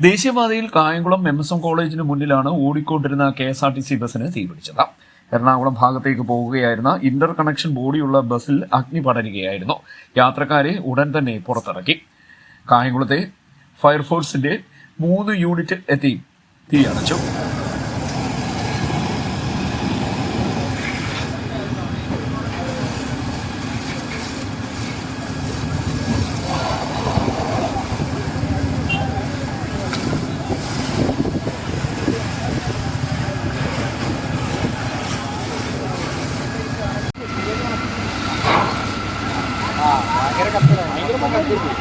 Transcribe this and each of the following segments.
ദേശീയപാതയിൽ Kayamkulam M S M കോളേജിന് മുന്നിലാണ് ഓടിക്കൊണ്ടിരുന്ന K S R T C ബസ്സിന് തീപിടിച്ചത്. എറണാകുളം ഭാഗത്തേക്ക് പോകുകയായിരുന്ന ഇന്റർ കണക്ഷൻ ബോഡിയുള്ള ബസ്സിൽ അഗ്നി പടരുകയായിരുന്നു. യാത്രക്കാരെ ഉടൻ തന്നെ പുറത്തിറക്കി. കായംകുളത്തെ ഫയർഫോഴ്സിന്റെ മൂന്ന് യൂണിറ്റ് എത്തി തീയണച്ചു ഭയങ്കര കത്തിലാണ് ഭയങ്കര കത്തിരുന്നു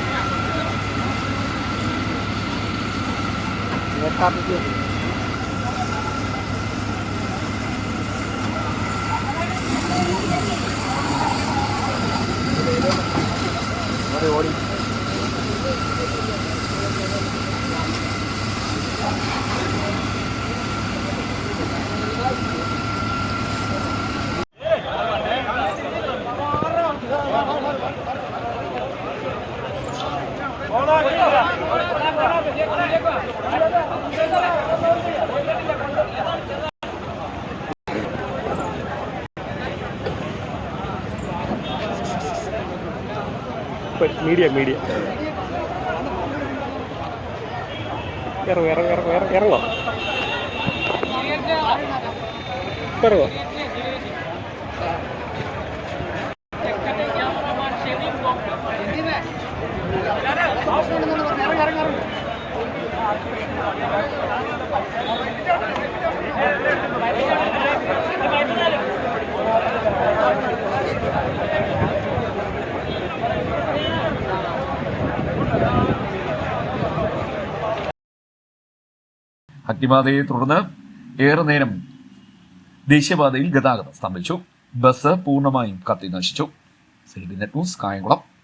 മീഡിയ മീഡിയ ഇറങ്ങും ഇറങ്ങും ഇറങ്ങും ഇറങ്ങും അഗ്നിബാധയെ തുടർന്ന് ഏറെ നേരം ദേശീയപാതയിൽ ഗതാഗതം സ്തംഭിച്ചു. ബസ് പൂർണമായും കത്തി നശിച്ചു സി നെറ്റ് ന്യൂസ് കായംകുളം.